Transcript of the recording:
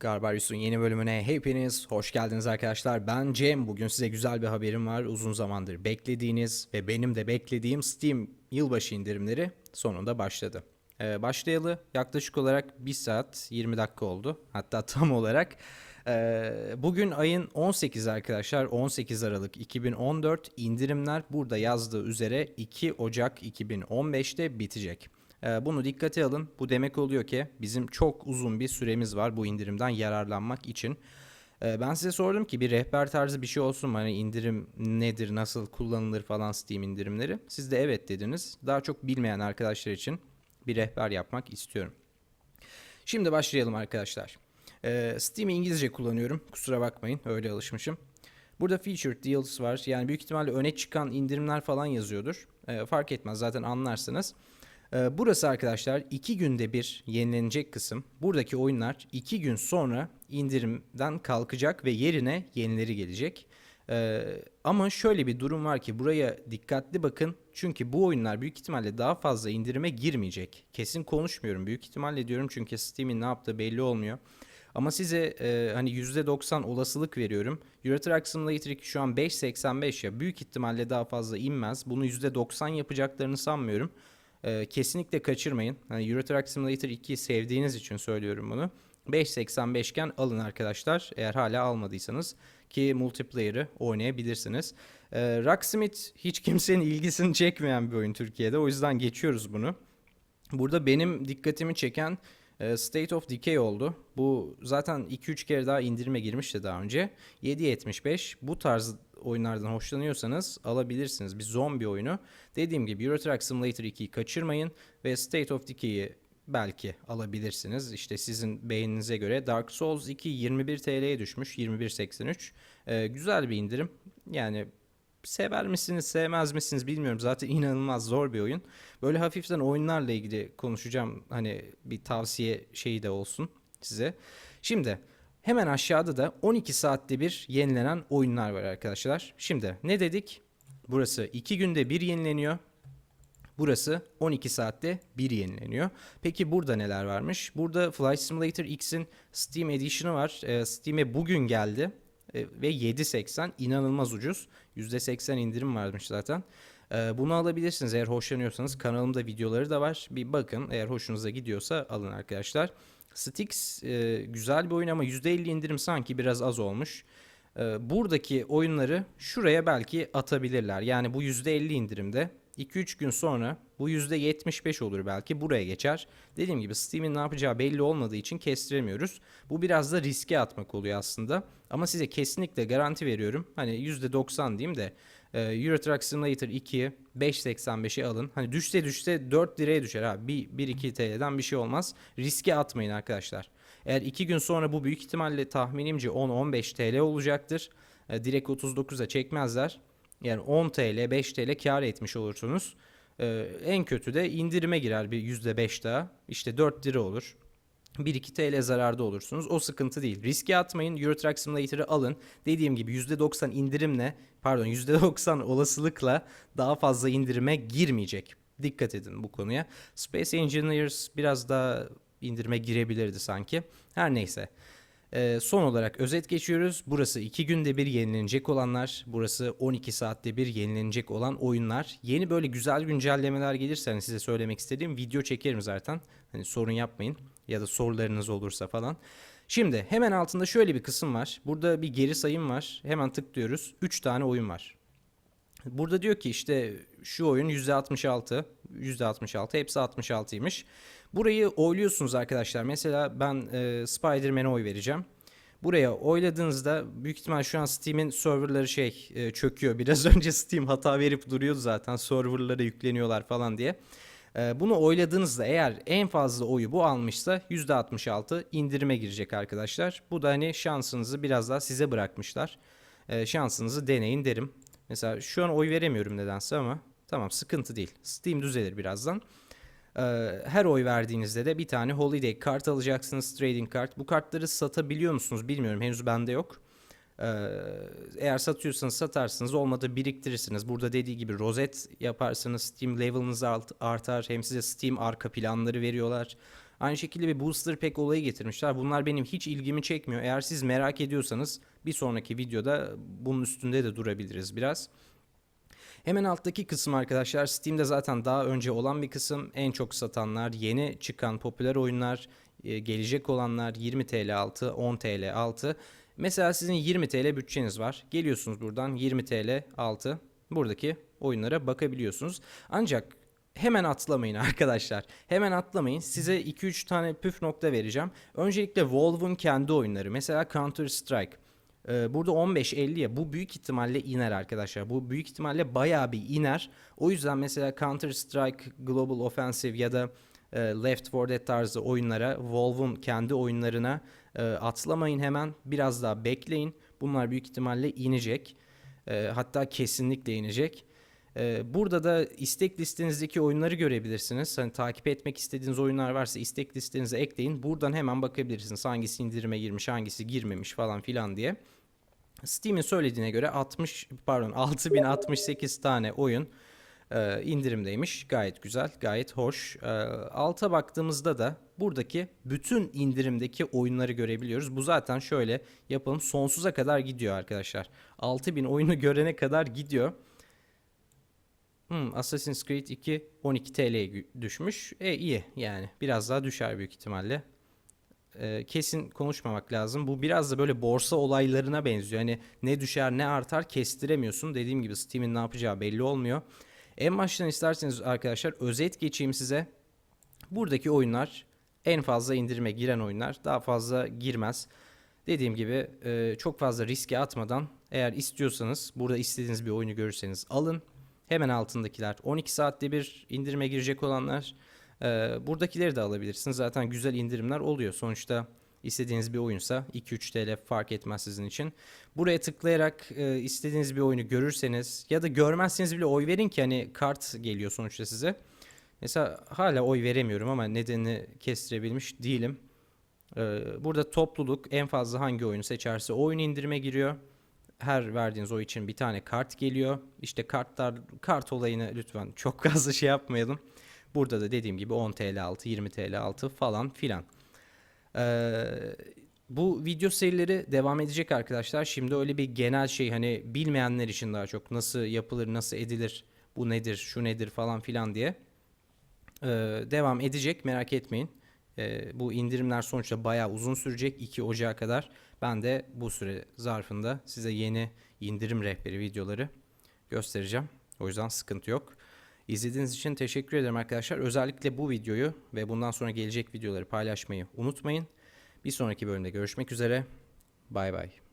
Garbarius'un yeni bölümüne hepiniz hoş geldiniz arkadaşlar. Ben Cem. Bugün size güzel bir haberim var. Uzun zamandır beklediğiniz ve benim de beklediğim Steam yılbaşı indirimleri sonunda başladı. Ee, başlayalı yaklaşık olarak 1 saat 20 dakika oldu. Hatta tam olarak. Ee, bugün ayın 18 arkadaşlar. 18 Aralık 2014 indirimler burada yazdığı üzere 2 Ocak 2015'te bitecek. Ee, Bunu dikkate alın. Bu demek oluyor ki bizim çok uzun bir süremiz var bu indirimden yararlanmak için. Ee, Ben size sordum ki bir rehber tarzı bir şey olsun mu? Hani indirim nedir, nasıl kullanılır falan Steam indirimleri. Siz de evet dediniz. Daha çok bilmeyen arkadaşlar için bir rehber yapmak istiyorum. Şimdi başlayalım arkadaşlar. Ee, Steam'i İngilizce kullanıyorum. Kusura bakmayın öyle alışmışım. Burada featured deals var. Yani büyük ihtimalle öne çıkan indirimler falan yazıyordur. Fark etmez zaten anlarsınız. Ee, burası arkadaşlar iki günde bir yenilenecek kısım. Buradaki oyunlar iki gün sonra indirimden kalkacak ve yerine yenileri gelecek. Ee, ama şöyle bir durum var ki buraya dikkatli bakın. Çünkü bu oyunlar büyük ihtimalle daha fazla indirime girmeyecek. Kesin konuşmuyorum. Büyük ihtimalle diyorum çünkü Steam'in ne yaptığı belli olmuyor. Ama size e, hani %90 olasılık veriyorum. Euro Truck Simulator 2 şu an 5.85 ya. Büyük ihtimalle daha fazla inmez. Bunu %90 yapacaklarını sanmıyorum. E, kesinlikle kaçırmayın. Hani Euro Truck Simulator 2'yi sevdiğiniz için söylüyorum bunu. 5.85 iken alın arkadaşlar. Eğer hala almadıysanız ki multiplayer'ı oynayabilirsiniz. E, Rocksmith hiç kimsenin ilgisini çekmeyen bir oyun Türkiye'de. O yüzden geçiyoruz bunu. Burada benim dikkatimi çeken e, State of Decay oldu. Bu zaten 2-3 kere daha indirime girmişti daha önce. 7.75 bu tarz oyunlardan hoşlanıyorsanız alabilirsiniz. Bir zombi oyunu. Dediğim gibi Euro Truck Simulator 2'yi kaçırmayın ve State of Decay'i belki alabilirsiniz. İşte sizin beğeninize göre Dark Souls 2 21 TL'ye düşmüş. 21.83. E, güzel bir indirim. Yani sever misiniz, sevmez misiniz bilmiyorum. Zaten inanılmaz zor bir oyun. Böyle hafiften oyunlarla ilgili konuşacağım. Hani bir tavsiye şeyi de olsun size. Şimdi hemen aşağıda da 12 saatte bir yenilenen oyunlar var arkadaşlar. Şimdi ne dedik? Burası 2 günde bir yenileniyor. Burası 12 saatte bir yenileniyor. Peki burada neler varmış? Burada Flight Simulator X'in Steam Edition'ı var. Ee, Steam'e bugün geldi e, ve 7.80 inanılmaz ucuz. %80 indirim varmış zaten. Ee, bunu alabilirsiniz eğer hoşlanıyorsanız. Kanalımda videoları da var. Bir bakın eğer hoşunuza gidiyorsa alın arkadaşlar. Styx e, güzel bir oyun ama %50 indirim sanki biraz az olmuş. Ee, buradaki oyunları şuraya belki atabilirler. Yani bu %50 indirimde 2-3 gün sonra bu %75 olur belki buraya geçer. Dediğim gibi Steam'in ne yapacağı belli olmadığı için kestiremiyoruz. Bu biraz da riske atmak oluyor aslında. Ama size kesinlikle garanti veriyorum. Hani %90 diyeyim de e, Euro Truck Simulator 2'yi 5.85'e alın. Hani düşse düşse 4 liraya düşer ha. 1-2 TL'den bir şey olmaz. Riske atmayın arkadaşlar. Eğer 2 gün sonra bu büyük ihtimalle tahminimce 10-15 TL olacaktır. E, direkt 39'a çekmezler. Yani 10 TL, 5 TL kar etmiş olursunuz. Ee, en kötü de indirime girer bir %5 daha. İşte 4 lira olur. 1-2 TL zararda olursunuz. O sıkıntı değil. Riske atmayın. Euro Truck Simulator'ı alın. Dediğim gibi %90 indirimle, pardon %90 olasılıkla daha fazla indirime girmeyecek. Dikkat edin bu konuya. Space Engineers biraz daha indirime girebilirdi sanki. Her neyse. Ee, son olarak özet geçiyoruz. Burası 2 günde bir yenilenecek olanlar. Burası 12 saatte bir yenilenecek olan oyunlar. Yeni böyle güzel güncellemeler gelirse hani size söylemek istediğim video çekerim zaten. Hani sorun yapmayın ya da sorularınız olursa falan. Şimdi hemen altında şöyle bir kısım var. Burada bir geri sayım var. Hemen tıklıyoruz. 3 tane oyun var. Burada diyor ki işte şu oyun %66, %66 hepsi 66'ymış. Burayı oyluyorsunuz arkadaşlar. Mesela ben e, Spider-Man'e oy vereceğim. Buraya oyladığınızda büyük ihtimal şu an Steam'in serverları şey e, çöküyor. Biraz önce Steam hata verip duruyordu zaten serverlara yükleniyorlar falan diye. E, bunu oyladığınızda eğer en fazla oyu bu almışsa %66 indirime girecek arkadaşlar. Bu da hani şansınızı biraz daha size bırakmışlar. E, şansınızı deneyin derim. Mesela şu an oy veremiyorum nedense ama tamam sıkıntı değil. Steam düzelir birazdan. Ee, her oy verdiğinizde de bir tane holiday kart alacaksınız trading kart. Bu kartları satabiliyor musunuz bilmiyorum henüz bende yok. Ee, eğer satıyorsanız satarsınız olmadı biriktirirsiniz. Burada dediği gibi rozet yaparsınız Steam level'ınız art- artar. Hem size Steam arka planları veriyorlar. Aynı şekilde bir booster pack olayı getirmişler. Bunlar benim hiç ilgimi çekmiyor. Eğer siz merak ediyorsanız bir sonraki videoda bunun üstünde de durabiliriz biraz. Hemen alttaki kısım arkadaşlar Steam'de zaten daha önce olan bir kısım. En çok satanlar, yeni çıkan popüler oyunlar, e, gelecek olanlar 20 TL altı, 10 TL altı. Mesela sizin 20 TL bütçeniz var. Geliyorsunuz buradan 20 TL altı. Buradaki oyunlara bakabiliyorsunuz. Ancak hemen atlamayın arkadaşlar. Hemen atlamayın. Size 2-3 tane püf nokta vereceğim. Öncelikle Valve'un kendi oyunları. Mesela Counter Strike. Ee, Burada 15-50'ye bu büyük ihtimalle iner arkadaşlar. Bu büyük ihtimalle bayağı bir iner. O yüzden mesela Counter Strike Global Offensive ya da e, Left 4 Dead tarzı oyunlara, Valve'un kendi oyunlarına e, atlamayın hemen. Biraz daha bekleyin. Bunlar büyük ihtimalle inecek. E, Hatta kesinlikle inecek. E, Burada da istek listenizdeki oyunları görebilirsiniz. Hani takip etmek istediğiniz oyunlar varsa istek listenize ekleyin. Buradan hemen bakabilirsiniz. Hangisi indirime girmiş, hangisi girmemiş falan filan diye. Steam'in söylediğine göre 60 pardon 6068 tane oyun e, indirimdeymiş. Gayet güzel, gayet hoş. E, alta baktığımızda da buradaki bütün indirimdeki oyunları görebiliyoruz. Bu zaten şöyle yapalım sonsuza kadar gidiyor arkadaşlar. 6000 oyunu görene kadar gidiyor. Hmm, Assassin's Creed 2 12 TL'ye düşmüş. E iyi yani biraz daha düşer büyük ihtimalle e, kesin konuşmamak lazım. Bu biraz da böyle borsa olaylarına benziyor. Hani ne düşer ne artar kestiremiyorsun. Dediğim gibi Steam'in ne yapacağı belli olmuyor. En baştan isterseniz arkadaşlar özet geçeyim size. Buradaki oyunlar en fazla indirime giren oyunlar. Daha fazla girmez. Dediğim gibi e, çok fazla riske atmadan eğer istiyorsanız burada istediğiniz bir oyunu görürseniz alın. Hemen altındakiler 12 saatte bir indirime girecek olanlar. Ee, buradakileri de alabilirsiniz. Zaten güzel indirimler oluyor. Sonuçta istediğiniz bir oyunsa 2-3 TL fark etmez sizin için. Buraya tıklayarak e, istediğiniz bir oyunu görürseniz ya da görmezseniz bile oy verin ki hani kart geliyor sonuçta size. Mesela hala oy veremiyorum ama nedenini kestirebilmiş değilim. Ee, burada topluluk en fazla hangi oyunu seçerse o oyun indirime giriyor. Her verdiğiniz oy için bir tane kart geliyor. İşte kartlar kart olayını lütfen çok fazla şey yapmayalım. Burada da dediğim gibi 10 TL altı, 20 TL altı falan filan. Ee, bu video serileri devam edecek arkadaşlar. Şimdi öyle bir genel şey hani bilmeyenler için daha çok nasıl yapılır, nasıl edilir, bu nedir, şu nedir falan filan diye ee, devam edecek merak etmeyin. Ee, bu indirimler sonuçta bayağı uzun sürecek 2 Ocağı kadar. Ben de bu süre zarfında size yeni indirim rehberi videoları göstereceğim. O yüzden sıkıntı yok. İzlediğiniz için teşekkür ederim arkadaşlar. Özellikle bu videoyu ve bundan sonra gelecek videoları paylaşmayı unutmayın. Bir sonraki bölümde görüşmek üzere. Bay bay.